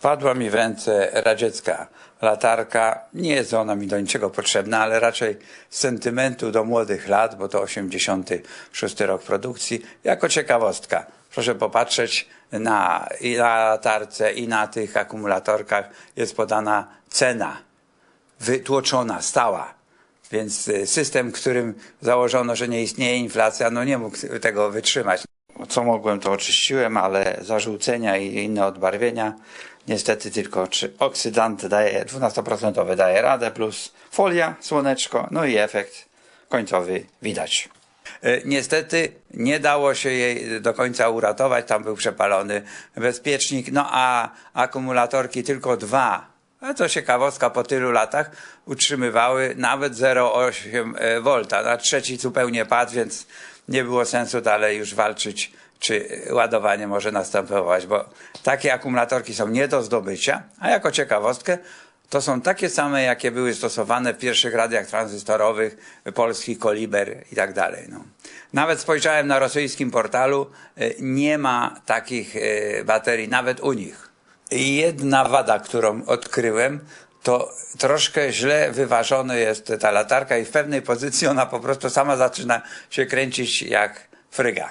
Wpadła mi w ręce radziecka latarka. Nie jest ona mi do niczego potrzebna, ale raczej z sentymentu do młodych lat, bo to 86 rok produkcji, jako ciekawostka. Proszę popatrzeć na, i na latarce, i na tych akumulatorkach jest podana cena wytłoczona, stała. Więc y, system, którym założono, że nie istnieje inflacja, no nie mógł tego wytrzymać. Co mogłem, to oczyściłem, ale zarzucenia i inne odbarwienia, niestety tylko czy oksydant daje, 12% daje radę, plus folia, słoneczko, no i efekt końcowy widać. Y, Niestety nie dało się jej do końca uratować, tam był przepalony bezpiecznik, no a akumulatorki tylko dwa a to ciekawostka, po tylu latach utrzymywały nawet 0,8 V. A trzeci zupełnie padł, więc nie było sensu dalej już walczyć, czy ładowanie może następować, bo takie akumulatorki są nie do zdobycia, a jako ciekawostkę to są takie same, jakie były stosowane w pierwszych radiach tranzystorowych, polskich, Koliber i tak dalej. No. Nawet spojrzałem na rosyjskim portalu, y, nie ma takich y, baterii, nawet u nich. I Jedna wada, którą odkryłem, to troszkę źle wyważona jest ta latarka i w pewnej pozycji ona po prostu sama zaczyna się kręcić jak fryga.